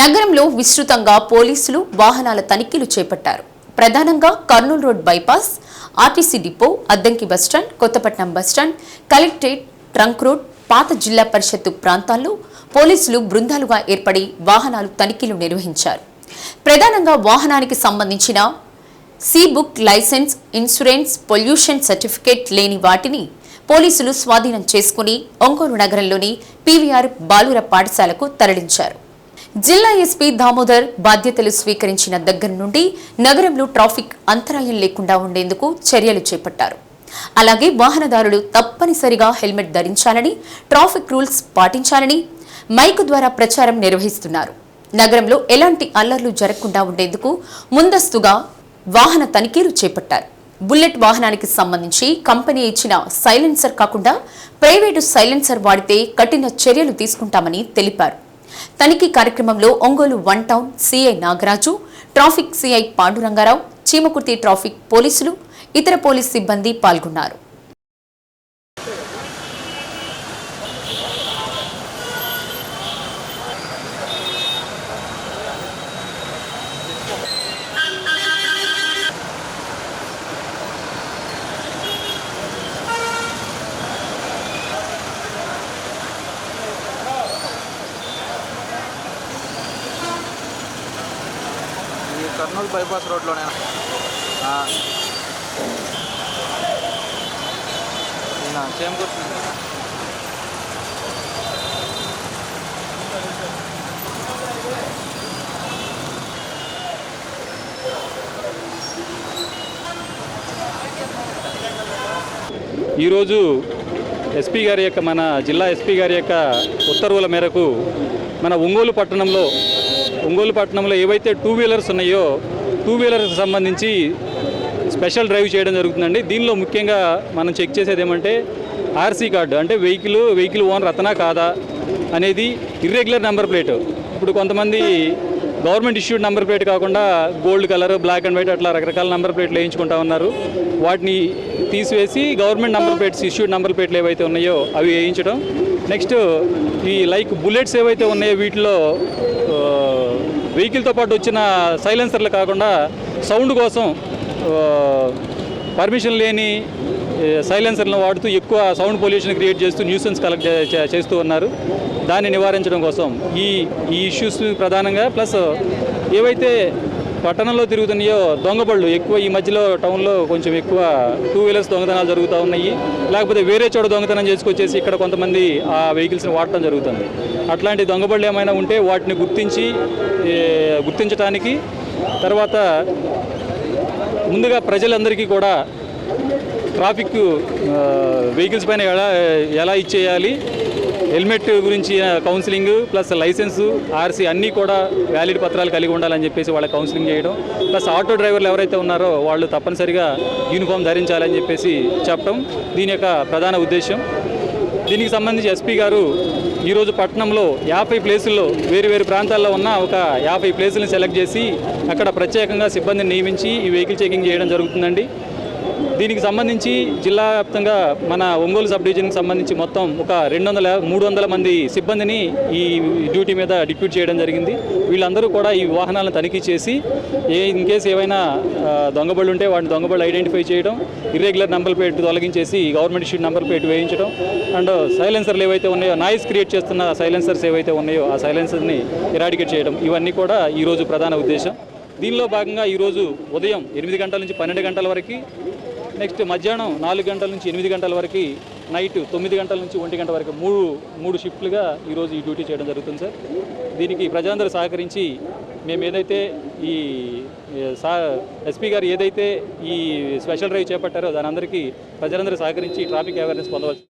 నగరంలో విస్తృతంగా పోలీసులు వాహనాల తనిఖీలు చేపట్టారు. ప్రధానంగా Kurnool road bypass RTC depot Addanki bus stand Kothapatnam bus stand collectorate trunk road పాత జిల్లా పరిషత్తు ప్రాంతాల్లో పోలీసులు బృందాలుగా ఏర్పడి వాహనాలు తనిఖీలు నిర్వహించారు. ప్రధానంగా వాహనానికి సంబంధించిన C book license insurance pollution certificate లేని వాటిని పోలీసులు స్వాధీనం చేసుకుని ఒంగోలు నగరంలోని పీవీఆర్ బాలుర పాఠశాలకు తరలించారు. జిల్లా ఎస్పీ దామోదర్ బాధ్యతలు స్వీకరించిన దగ్గర నుండి నగరంలో ట్రాఫిక్ అంతరాయం లేకుండా ఉండేందుకు చర్యలు చేపట్టారు. అలాగే వాహనదారులు తప్పనిసరిగా హెల్మెట్ ధరించాలని ట్రాఫిక్ రూల్స్ పాటించాలని మైకు ద్వారా ప్రచారం నిర్వహిస్తున్నారు. నగరంలో ఎలాంటి అల్లర్లు జరగకుండా ఉండేందుకు ముందస్తుగా వాహన తనిఖీలు చేపట్టారు. బుల్లెట్ వాహనానికి సంబంధించి కంపెనీ ఇచ్చిన సైలెన్సర్ కాకుండా ప్రైవేటు సైలెన్సర్ వాడితే కఠిన చర్యలు తీసుకుంటామని తెలిపారు. తనిఖీ కార్యక్రమంలో Ongole one town CI Nagaraju traffic CI Pandurangarao Chimakurthi traffic పోలీసులు ఇతర పోలీస్ సిబ్బంది పాల్గొన్నారు ఈ కర్నూలు బైపాస్ రోడ్లోనే చేమకుర్తి ఈరోజు ఎస్పీ గారి యొక్క మన జిల్లా ఎస్పీ గారి యొక్క ఉత్తర్వుల మేరకు మన ఒంగోలు పట్టణంలో ఒంగోలు పట్టణంలో ఏవైతే టూ వీలర్స్ ఉన్నాయో టూ వీలర్కి సంబంధించి స్పెషల్ డ్రైవ్ చేయడం జరుగుతుందండి. దీనిలో ముఖ్యంగా మనం చెక్ చేసేది ఏమంటే ఆర్సీ కార్డు అంటే వెహికల్ వెహికల్ ఓనర్ అతనా కాదా అనేది ఇర్రెగ్యులర్ నెంబర్ ప్లేట్. ఇప్పుడు కొంతమంది గవర్నమెంట్ ఇష్యూడ్ నెంబర్ ప్లేట్ కాకుండా gold colour black and white అట్లా రకరకాల నెంబర్ ప్లేట్లు వేయించుకుంటా ఉన్నారు. వాటిని తీసివేసి government number plates issued number ప్లేట్లు ఏవైతే ఉన్నాయో అవి వేయించడం. నెక్స్ట్ ఈ లైక్ బుల్లెట్స్ ఏవైతే ఉన్నాయో వీటిలో వెహికల్తో పాటు వచ్చిన సైలెన్సర్లు కాకుండా సౌండ్ కోసం పర్మిషన్ లేని సైలెన్సర్లను వాడుతూ ఎక్కువ సౌండ్ పొల్యూషన్ క్రియేట్ చేస్తూ న్యూసెన్స్ కలెక్ట్ చే- చేస్తూ ఉన్నారు. దాన్ని నివారించడం కోసం ఈ ఈ ఇష్యూస్ ప్రధానంగా ప్లస్ ఏవైతే పట్టణంలో తిరుగుతున్నాయో దొంగబళ్ళు ఎక్కువ ఈ మధ్యలో టౌన్లో కొంచెం ఎక్కువ టూ వీలర్స్ దొంగతనాలు జరుగుతూ ఉన్నాయి. లేకపోతే వేరే చోట దొంగతనం చేసుకొచ్చేసి ఇక్కడ కొంతమంది ఆ వెహికల్స్ని వాడటం జరుగుతుంది. అట్లాంటి దొంగబళ్ళు ఏమైనా ఉంటే వాటిని గుర్తించి గుర్తించడానికి తర్వాత ముందుగా ప్రజలందరికీ కూడా ట్రాఫిక్ వెహికల్స్ పైన ఎలా ఎలా ఇచ్చేయాలి హెల్మెట్ గురించి కౌన్సిలింగ్ ప్లస్ లైసెన్సు ఆర్సీ అన్నీ కూడా వ్యాలిడ్ పత్రాలు కలిగి ఉండాలని చెప్పేసి వాళ్ళ కౌన్సిలింగ్ చేయడం. ప్లస్ ఆటో డ్రైవర్లు ఎవరైతే ఉన్నారో వాళ్ళు తప్పనిసరిగా యూనిఫామ్ ధరించాలని చెప్పేసి చెప్పడం దీని యొక్క ప్రధాన ఉద్దేశం. దీనికి సంబంధించి ఎస్పీ గారు ఈరోజు పట్టణంలో యాభై ప్లేసుల్లో వేరు వేరు ప్రాంతాల్లో ఉన్న ఒక యాభై ప్లేసులను సెలెక్ట్ చేసి అక్కడ ప్రత్యేకంగా సిబ్బందిని నియమించి ఈ వెహికల్ చెకింగ్ చేయడం జరుగుతుందండి. దీనికి సంబంధించి జిల్లా వ్యాప్తంగా మన ఒంగోలు సబ్ డివిజన్కి సంబంధించి మొత్తం ఒక రెండు వందల మూడు వందల మంది సిబ్బందిని ఈ డ్యూటీ మీద డిప్యూట్ చేయడం జరిగింది. వీళ్ళందరూ కూడా ఈ వాహనాలను తనిఖీ చేసి ఏ ఇన్ కేసు ఏవైనా దొంగబళ్ళు ఉంటే వాటిని దొంగబళ్ళు ఐడెంటిఫై చేయడం ఇర్రెగ్యులర్ నెంబర్ ప్లేట్ తొలగించేసి గవర్నమెంట్ ఇష్యూడ్ నెంబర్ ప్లేట్ వేయించడం అండ్ సైలెన్సర్లు ఏవైతే ఉన్నాయో నాయిస్ క్రియేట్ చేస్తున్న సైలెన్సర్స్ ఏవైతే ఉన్నాయో ఆ సైలెన్సర్ని ఎరాడికేట్ చేయడం ఇవన్నీ కూడా ఈరోజు ప్రధాన ఉద్దేశం. దీనిలో భాగంగా ఈరోజు ఉదయం ఎనిమిది గంటల నుంచి పన్నెండు గంటల వరకు నెక్స్ట్ మధ్యాహ్నం నాలుగు గంటల నుంచి ఎనిమిది గంటల వరకు నైట్ తొమ్మిది గంటల నుంచి ఒంటి గంట వరకు మూడు మూడు షిఫ్ట్లుగా ఈరోజు ఈ డ్యూటీ చేయడం జరుగుతుంది సార్. దీనికి ప్రజలందరూ సహకరించి మేము ఏదైతే ఈ సా ఎస్పీ గారు ఏదైతే ఈ స్పెషల్ డ్రైవ్ చేపట్టారో దాని అందరికీ ప్రజలందరూ సహకరించి ట్రాఫిక్ అవేర్నెస్ పొందవచ్చు